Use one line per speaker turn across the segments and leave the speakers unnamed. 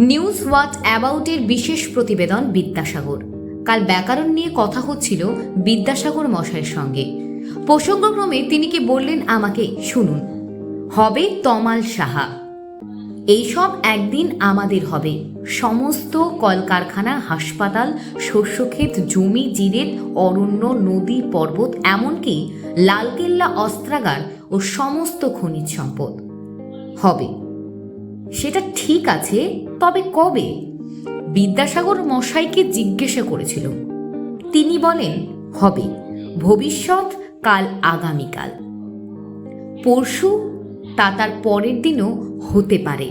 News what অ্যাবাউটের বিশেষ প্রতিবেদন বিদ্যাসাগর। কাল ব্যাকরণ নিয়ে কথা হচ্ছিল বিদ্যাসাগর মশাইয়ের সঙ্গে। প্রসঙ্গক্রমে তিনি কি বললেন আমাকে শুনুন। হবে তমাল সাহা। এইসব একদিন আমাদের হবে। সমস্ত কলকারখানা, হাসপাতাল, শস্যক্ষেত, জমি জিরেত অরণ্য, নদী, পর্বত, এমনকি লালকেল্লা, অস্ত্রাগার ও সমস্ত খনিজ সম্পদ। হবে। সেটা ঠিক আছে তবে কবে? বিদ্যাসাগর মশাইকে জিজ্ঞাসা করেছিল। তিনি বলেন, হবে, ভবিষ্যৎ কাল আগামীকাল। পরশু তা তার পরের দিনও হতে পারে।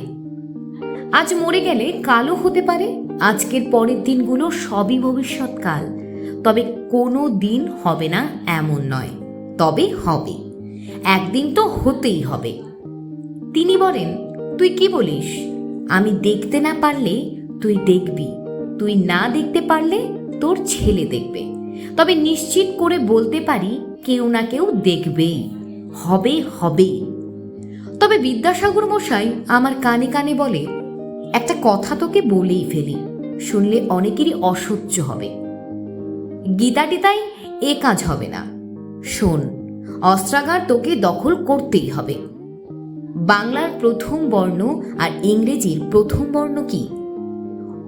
আজ মরে গেলে কালও হতে পারে, আজকের পরের দিনগুলো সবই ভবিষ্যৎকাল। তবে কোনো দিন হবে না এমন নয়, তবে হবে। একদিন তো হতেই হবে। তিনি বলেন, তুই কি বলিস? আমি দেখতে না পারলে তুই দেখবি। তুই না দেখতে পারলে তোর ছেলে দেখবে। তবে নিশ্চিত করে বলতে পারি, কেউ না কেউ দেখবেই। হবে হবেই তবে বিদ্যাসাগর মশাই আমার কানে কানে বলে, একটা কথা তোকে বলেই ফেলি, শুনলে অনেকেরই অসহ্য হবে। গীতাটি তাই এ কাজ হবে না। শোন, অস্ত্রাগার তোকে দখল করতেই হবে। বাংলার প্রথম বর্ণ আর ইংরেজির প্রথম বর্ণ কি?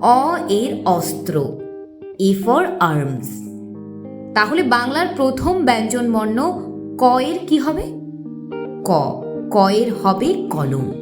অ এর অস্ত্র, এ ফর আর্মস। তাহলে বাংলার প্রথম ব্যঞ্জন বর্ণ ক এর কি হবে? ক ক এর হবে কলম।